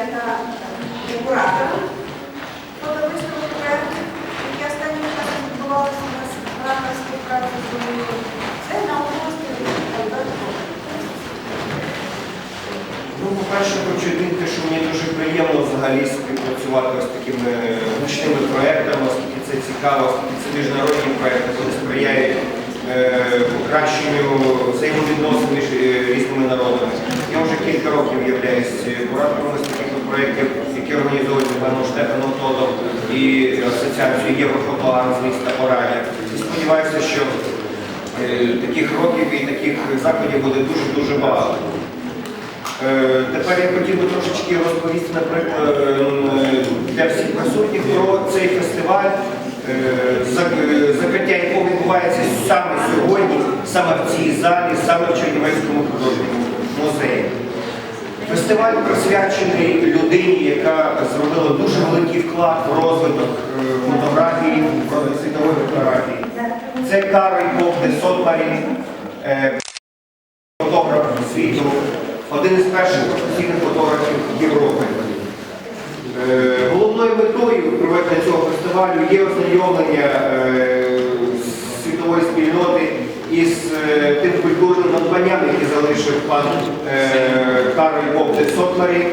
я та куратора подовищного тобто проєкту, які останні часом відбувалися у нас в рамках співпраці з Україною, це на області Ну, По-перше, хочу відмітити, що мені дуже приємно взагалі співпрацювати з такими гучними проєктами, оскільки це цікаво, оскільки це міжнародні проєкти, вони сприяють покращенню взаємовідносин між е, різними народами. Я вже кілька років являюсь куратором таких проєктів, які організовують паном Штефаном Тодом і Асоціацією Єврофотоар з міста Ораня. І сподіваюся, що е, таких років і таких заходів буде дуже-дуже багато. Е, Тепер я хотів би трошечки розповісти, наприклад, е, для всіх присутніх про цей фестиваль, е, зак- е, закриття відбувається саме сьогодні, саме в цій залі, саме в Чернівецькому художньому музеї. Фестиваль присвячений людині, яка зробила дуже великий вклад в розвиток е, фотографії, світової фотографії. Це Карл Богде Сотмарін, е, фотограф світу, один із перших професійних фотографів Європи. Е, Головною метою проведення цього фестивалю є ознайомлення е, світової спільноти із е, тим культурним надбанням, яке залишив пан е, Карл Богде Сотларі.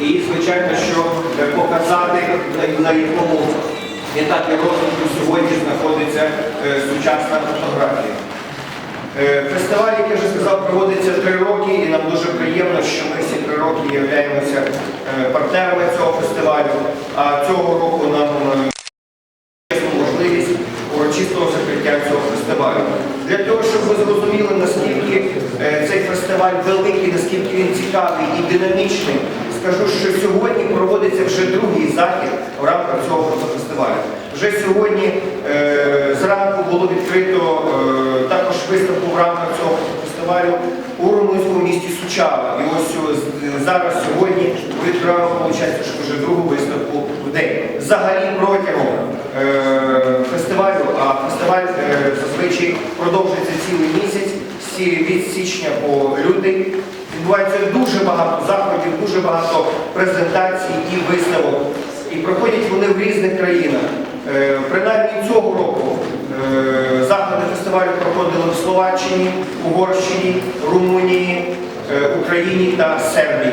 І, звичайно, що е, показати, на- на якому етапі розвитку сьогодні знаходиться е, сучасна фотографія. Е, Фестиваль, як я вже сказав, проводиться три роки, і нам дуже приємно, що ми всі три роки являємося е, партнерами цього фестивалю. А цього року нам е, є можливість урочистого закриття цього фестивалю. Для того, щоб ви зрозуміли, наскільки е, цей фестиваль великий, наскільки він цікавий і динамічний, скажу, що сьогодні проводиться вже другий захід в рамках цього фотофестивалю. Вже сьогодні е, зранку було відкрито е, також виставку в рамках цього фестивалю у румунському місті Сучава. І ось о, з- зараз сьогодні що вже другу виставку в день. Взагалі протягом е, фестивалю, а фестиваль е, зазвичай продовжується цілий місяць, від січня по лютий. Відбувається дуже багато заходів, дуже багато презентацій і виставок. І проходять вони в різних країнах. Е, Принаймні цього року е, заходи фестивалю проходили в Словаччині, Угорщині, Румунії, е, Україні та Сербії.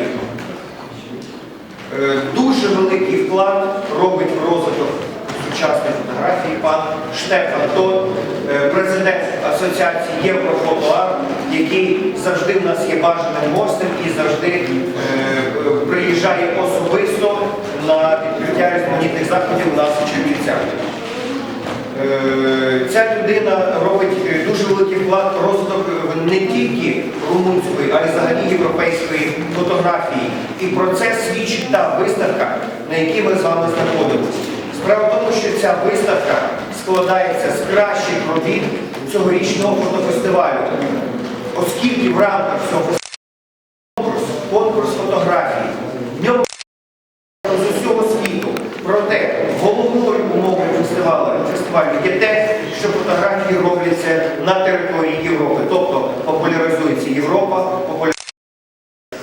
Дуже великий вклад робить в розвиток сучасної фотографії пан Штефан Тот, е, президент Асоціації Єврофотоар, який завжди в нас є бажаним гостем і завжди е, приїжджає особисто на відкриття різноманітних заходів у нас у Чернівцях. Е, Ця людина робить дуже великий вклад в розвиток не тільки румунської, а й взагалі європейської фотографії. І про це свідчить та виставка, на якій ми з вами знаходимося. Справа в тому, що ця виставка складається з кращих робіт цьогорічного фотофестивалю, оскільки в рамках цього конкурс, конкурс фотографії. В ньому з усього світу. Проте головною умовою фестивалю, фестивалю є те, що фотографії робляться на території Європи. Тобто популяризується Європа, популяризується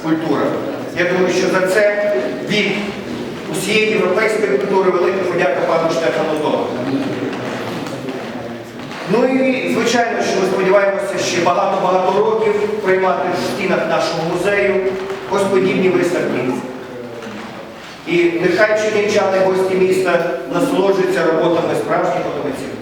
культура. Я думаю, що за це від усієї європейської культури велика подяка пану Штефану Дону. Ну і звичайно, що ми сподіваємося ще багато-багато років приймати в стінах нашого музею ось подібні виставки. І нехай чернівчани, гості міста, насолоджуються роботами справжніх фотомитців.